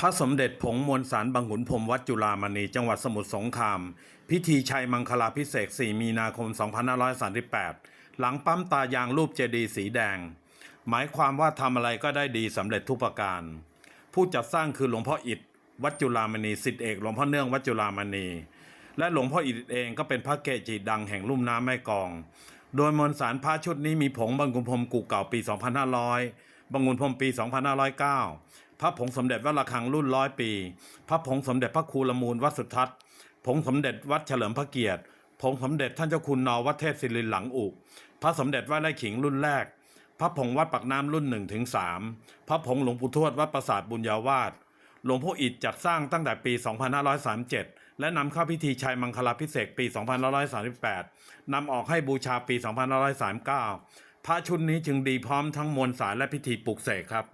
พระสมเด็จผงมวลสารบางขุนพรมวัดจุฬามณีจังหวัดสมุทรสงคราม พิธีชัยมังคลาพิเศษ 4 มีนาคม 2538 หลังปั๊มตายางรูปเจดีย์สีแดง หมายความว่าทำอะไรก็ได้ดีสำเร็จทุกประการ ผู้จัดสร้างคือหลวงพ่ออิฐวัดจุฬามณีสิทธิเอกหลวงพ่อเนื่องวัดจุฬามณี และหลวงพ่ออิฐเองก็เป็นพระเกจิดังแห่งลุ่มน้ำแม่กอง โดยมวลสารพระชุดนี้มีผงบางกุนพรมกุเก่าปี 2500บางกุนพรมปี 2509 ระผงสมเด็จวัดระฆังรุ่นร้อยปี พระผงสมเด็จพระครูละมูลวัดสุทัศน์ผงสมเด็จวัดเฉลิมพระเกียรติผงสมเด็จท่านเจ้าคุณนอวัดเทพศิรินหลังอุกพระสมเด็จวัดไร่ขิงรุ่นแรก พระผงวัดปักน้ำรุ่นหนึ่งถึงสามพระผงหลวงปู่ทวดวัดปราสาทบุญญาวาสหลวงพ่ออิฐจัดสร้างตั้งแต่ปี 2537 และนำเข้าพิธีชัยมังคลาพิเศษปี 2538 นำออกให้บูชาปี 2539 พระชุดนี้จึงดีพร้อมทั้งมวลสารและพิธีปลุกเสกครับ